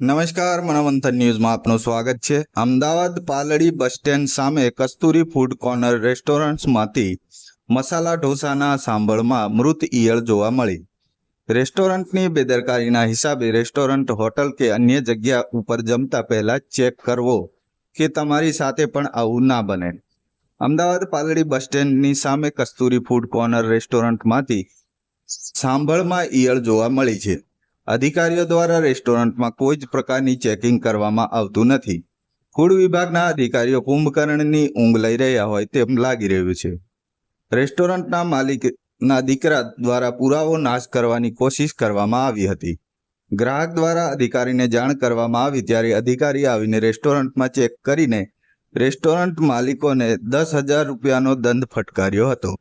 નમસ્કાર, મનોમંથન ન્યૂઝમાં આપનું સ્વાગત છે. અમદાવાદ પાલડી બસ સ્ટેન્ડ સામે કસ્તુરી ફૂડ કોર્નર રેસ્ટોરન્ટ્સમાંથી મસાલા ઢોસાના સાંભળમાં મૃત ઈયળ જોવા મળી. રેસ્ટોરન્ટની બેદરકારીના હિસાબે રેસ્ટોરન્ટ, હોટલ કે અન્ય જગ્યા ઉપર જમતા પહેલા ચેક કરવો કે તમારી સાથે પણ આવું ના બને. અમદાવાદ પાલડી બસ સ્ટેન્ડની સામે કસ્તુરી ફૂડ કોર્નર રેસ્ટોરન્ટમાંથી સાંભળમાં ઈયળ જોવા મળી છે. અધિકારીઓ દ્વારા રેસ્ટોરન્ટમાં કોઈ જ પ્રકારની ચેકિંગ કરવામાં આવતું નથી. ફૂડ વિભાગના અધિકારીઓ કુંભકર્ણની ઊંઘ લઈ રહ્યા હોય તેમ લાગી રહ્યું છે. રેસ્ટોરન્ટના માલિકના દીકરા દ્વારા પુરાવો નાશ કરવાની કોશિશ કરવામાં આવી હતી. ગ્રાહક દ્વારા અધિકારીને જાણ કરવામાં આવી ત્યારે અધિકારી આવીને રેસ્ટોરન્ટમાં ચેક કરીને રેસ્ટોરન્ટ માલિકોને દસ હજાર રૂપિયાનો દંડ ફટકાર્યો હતો.